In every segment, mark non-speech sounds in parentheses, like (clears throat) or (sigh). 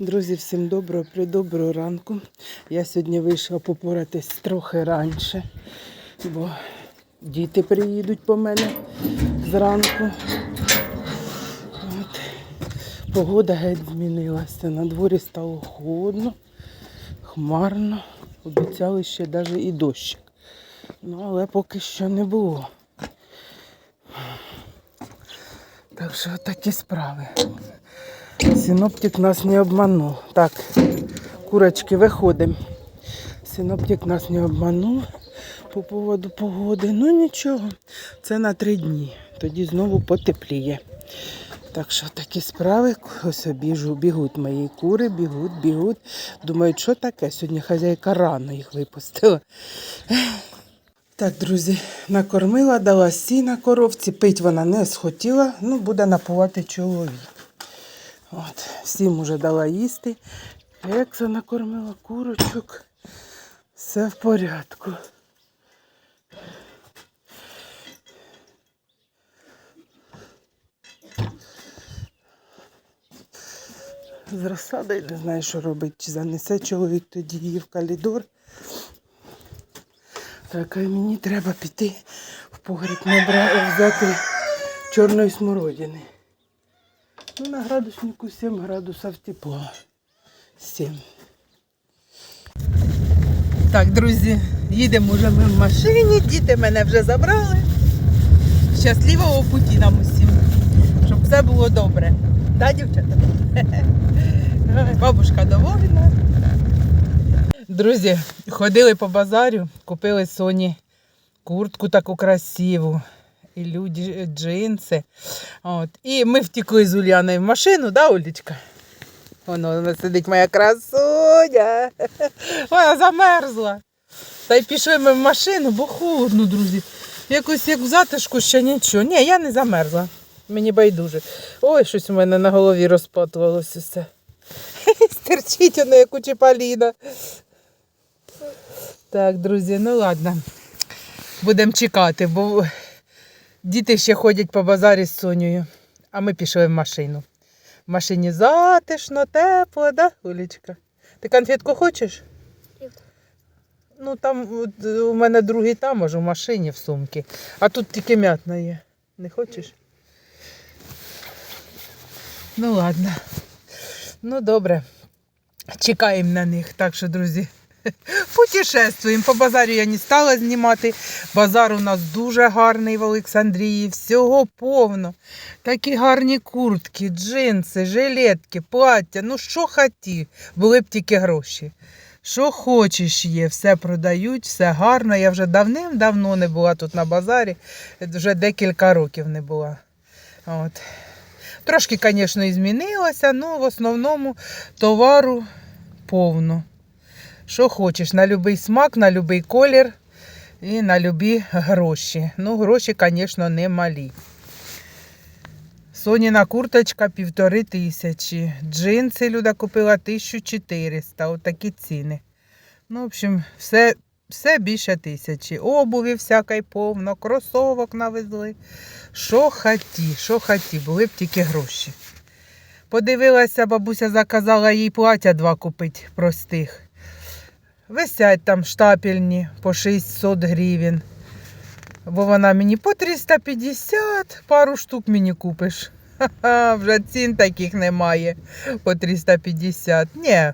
Друзі, всім доброго, придоброго ранку. Я сьогодні вийшла попоратись трохи раніше, бо діти приїдуть по мене зранку. От. Погода геть змінилася. На дворі стало холодно, хмарно. Обіцяли ще навіть і дощик. Ну, але поки що не було. Так що такі справи. Синоптик нас не обманув. Так, курочки, виходимо. Синоптик нас не обманув по поводу погоди. Ну нічого, це на три дні. Тоді знову потепліє. Так що такі справи, ось біжу, бігуть мої кури, бігуть, бігуть. Думають, що таке? Сьогодні хазяйка рано їх випустила. Так, друзі, накормила, дала сіна коровці, пить вона не схотіла, ну буде напувати чоловік. От, всім уже дала їсти. Екса накормила курочок. Все в порядку. З розсадою не знаю, що робити. Чи занесе чоловік тоді її в калідор. Так, а мені треба піти в погріб набра... взяти чорної смородини. Ну, на градуснику 7 градусів тепло. 7. Так, друзі, їдемо вже ми в машині, діти мене вже забрали. Щасливого путі нам усім, щоб все було добре. Да, дівчата? (laughs) Бабушка довольна. Друзі, ходили по базарю, купили Соні куртку таку красиву. І люди джинси. От. І ми втекли з Ульяною в машину, да, Олічка? Воно вона сидить моя красуня. (laughs) Вона замерзла. Та й пішли ми в машину, бо холодно, друзі. Якось як в затишку ще нічого. Ні, я не замерзла. Мені байдуже. Ой, щось у мене на голові розпатувалося все. (laughs) Стерчить воно, як у Чіпаліна. Так, друзі, ну ладно. Будемо чекати, бо діти ще ходять по базарі з Сонею, а ми пішли в машину. В машині затишно, тепло, да, Улічка? Ти конфетку хочеш? Ну, там от, у мене другий там, аж у машині в сумці. А тут тільки м'ятна є. Не хочеш? Ну ладно. Ну добре. Чекаємо на них. Так що, друзі, (laughs) путешествуємо. По базарю я не стала знімати. Базар у нас дуже гарний в Олександрії. Всього повно. Такі гарні куртки, джинси, жилетки, плаття. Ну що хотів, були б тільки гроші. Що хочеш є, все продають, все гарно. Я вже давним-давно не була тут на базарі, вже декілька років не була. От. Трошки, звісно, і змінилося, але в основному товару повно. Що хочеш, на будь-який смак, на будь-який колір і на любі гроші. Ну, гроші, звісно, не малі. Соніна курточка півтори тисячі. Джинси Люда купила 1400. Отакі ціни. Ну, в общем, все, все більше тисячі. Обуві всякої повно, кросовок навезли. Що хаті, що хаті, були б тільки гроші. Подивилася, бабуся заказала їй плаття два купити простих. Висять там штапельні по 600 гривень. Бо вона мені по 350, пару штук мені купиш. Ха-ха, вже цін таких немає по 350. Ні,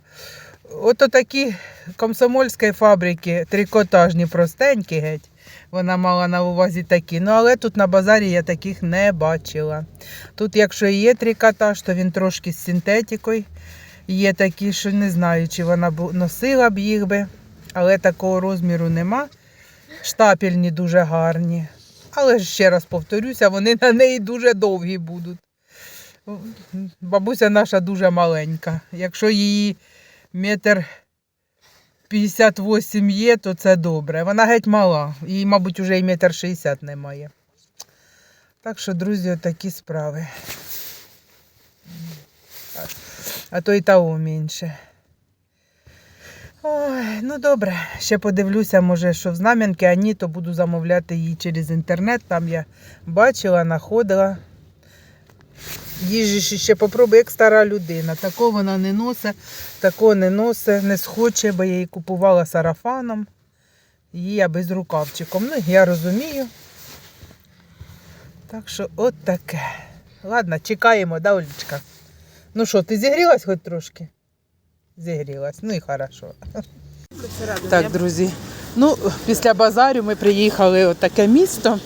ото такі комсомольської фабрики, трикотажні, простенькі геть. Вона мала на увазі такі. Ну, але тут на базарі я таких не бачила. Тут, якщо і є трикотаж, то він трошки з синтетикою. Є такі, що не знаю, чи вона бу- носила б їх би, але такого розміру нема. Штапельні дуже гарні. Але ще раз повторюся, вони на неї дуже довгі будуть. Бабуся наша дуже маленька. Якщо її метр 58 є, то це добре. Вона геть мала. Їй, мабуть, вже і метр 60 немає. Так що, друзі, такі справи. А то і того менше. Ой, ну добре, ще подивлюся, може, що в знам'янки, а ні, то буду замовляти її через інтернет. Там я бачила, знаходила. їжі ще попробуй, як стара людина. Такого вона не носить, такого не носить, не схоче, бо я її купувала сарафаном. Її я без рукавчиком. Ну, я розумію. Так що от таке. Ладно, чекаємо, да, Олічка? Ну що, ти зігрілась хоч трошки? Зігрілась, ну і хорошо. Так, друзі. Ну, після базарю ми приїхали в таке місто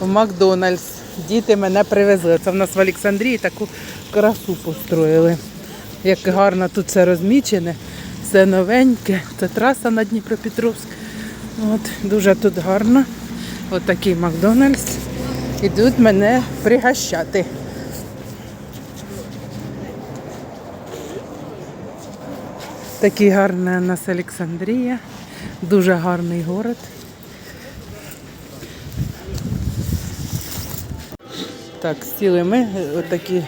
в Макдональдс. Діти мене привезли. Це в нас в Олександрії таку красу построїли. Як гарно тут все розмічене, все новеньке. Це траса на Дніпропетровськ. От, дуже тут гарно. От такий Макдональдс. Ідуть мене пригощати. Такий гарний у нас Олександрія. Дуже гарний город. Так, сіли ми, отакі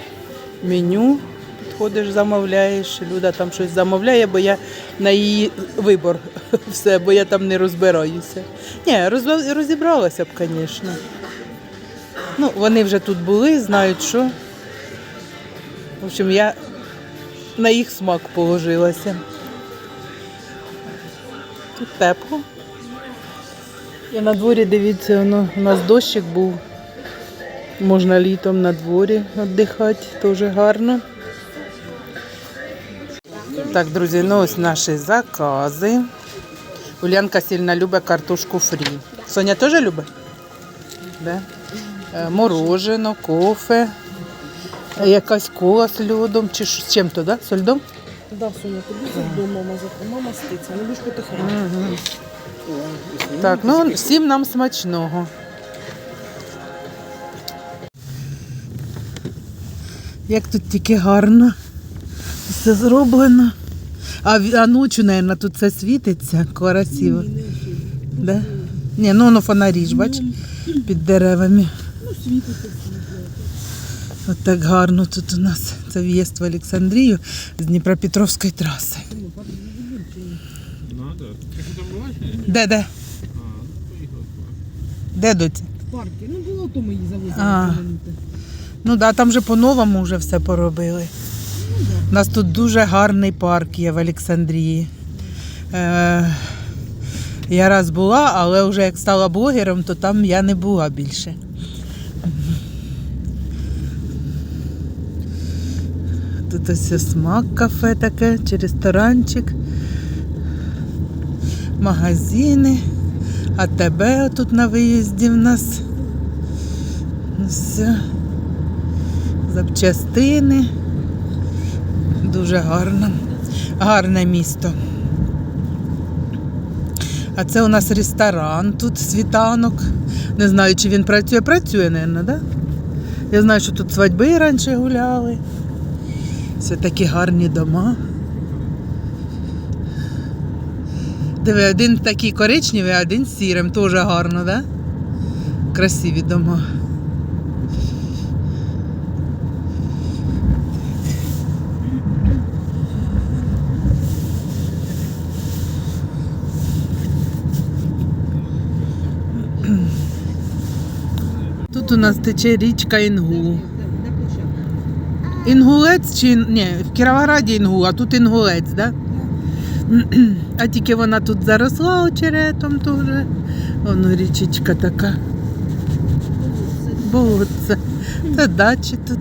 меню. Підходиш, замовляєш. Люда там щось замовляє, бо я на її вибор (laughs) все, бо я там не розбираюся. Ні, розібралася б, звісно. Ну, вони вже тут були, знають що. В общем, я на їх смак положилася. Тут тепло. І на дворі, дивіться, воно, у нас дощик був. Можна літом на дворі віддихати, теж гарно. Так, друзі, ну ось наші закази. Улянка сильно любить картошку фрі. Соня теж любить? Да? Е, Морожено, кофе, якась кола з льодом, чи з чим то, да? З льдом? Да, Соня, тобі завжди мама мама ститься, не будеш потихеньку. Так, ну всім нам смачного. Як тут тільки гарно все зроблено. А, а ночі, мабуть, тут це світиться красиво. Да? Ні, ну воно фонарі ж, бач, під деревами. Ну, світиться. От так гарно тут у нас. Це в'їзд в Олександрію з Дніпропетровської траси. Де, де? Ну. Де доця? В парку. Ну, було, то ми її завозили. Ну да, там же по-новому вже все поробили. У нас тут дуже гарний парк є в Олександрії. Е, я раз була, але вже як стала блогером, то там я не була більше. Тут ось смак кафе таке, чи ресторанчик, магазини, АТБ тут на виїзді в нас. Все запчастини. Дуже гарно. Гарне місто. А це у нас ресторан, тут світанок. Не знаю, чи він працює. Працює, мабуть, да? Я знаю, що тут свадьби раніше гуляли. Все такі гарні дома. Диви, один такий коричневий, а один сірим. Теж гарно, да? Красиві дома. Тут у нас тече річка Інгул. Інгулець чи ні, в Кіровограді Інгул, а тут Інгулець, да? А тільки вона тут заросла очеретом теж. Воно річечка така. Болотце. Це дачі тут.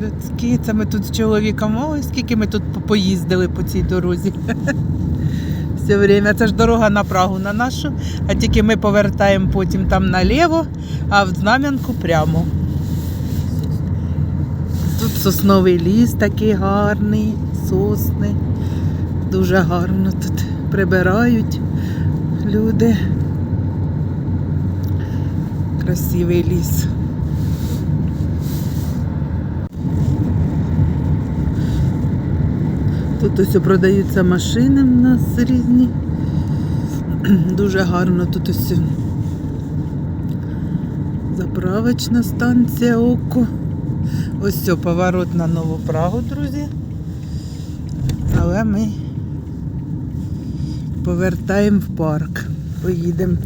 Людські. Це ми тут з чоловіком. Ой, скільки ми тут поїздили по цій дорозі. (laughs) Все время. Це ж дорога на Прагу на нашу, а тільки ми повертаємо потім там наліво, а в Знам'янку прямо. Сосновий ліс такий гарний, сосни. Дуже гарно тут прибирають люди. Красивий ліс. Тут ось продаються машини в нас різні. (clears throat) Дуже гарно тут ось заправочна станція Око. Ось це поворот на Нову Прагу, друзі. Але ми повертаємо в парк. Поїдемо